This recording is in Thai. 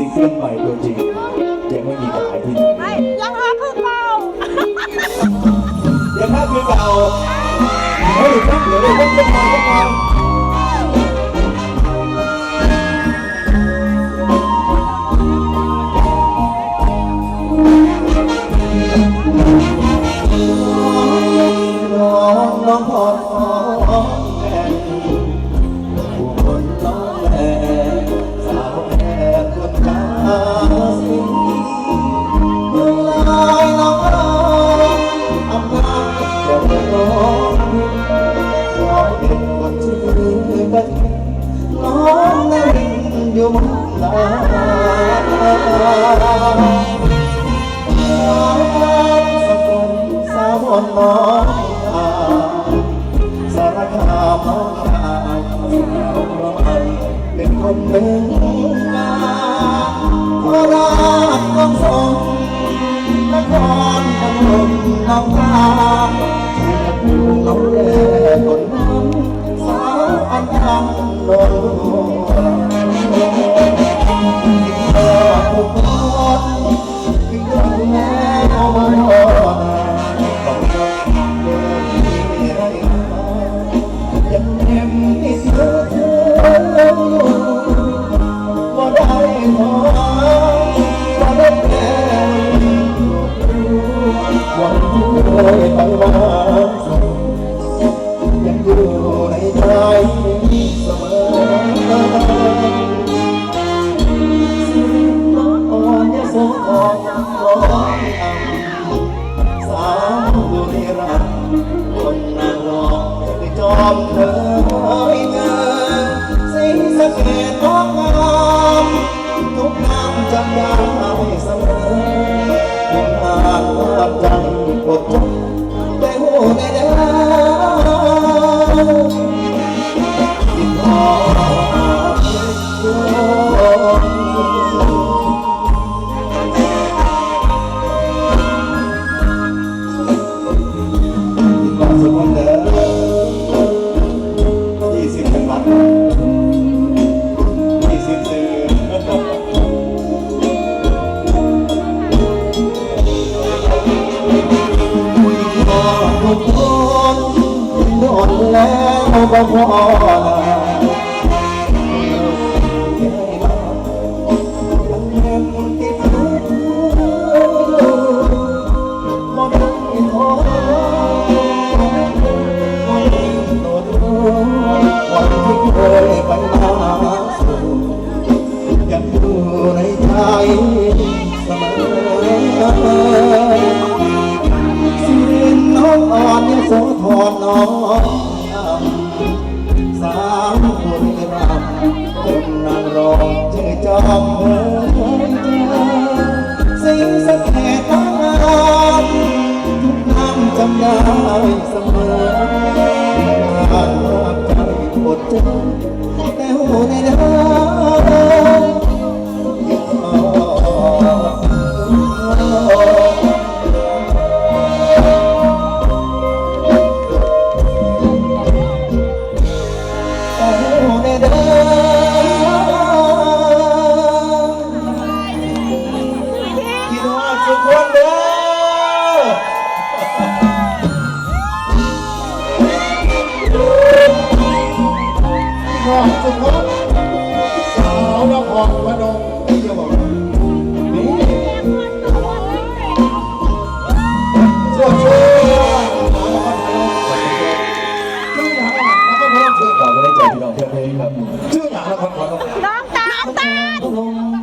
ซิงเกิลใหม่ตัวจริง ยังไม่มีขายที่ไหนไม่ยังหาคือเก่ายังน่าคือเก่าเฮ้ยตั้งเหลือเลยต้องต้องมาต้องมา ยมลาสกุลสาวน้องสารคามน้องอาสาวน้องเป็นคนหนึ่งงามขอรักต้องสงนครพนมน้องตามชัยภูมิน้องแน้ กคนโดนแล้วก็พอวันที่เคยไปมาสู่ยังอยู่ในใจ แต่หูใสาวนครพนมที่จอกนี่สวดชูชื่อหนังนครพนมชื่อต่อไม่ได้ใจพี่น้องเพื่อนๆครับชื่อนังนรพนมน้องตาล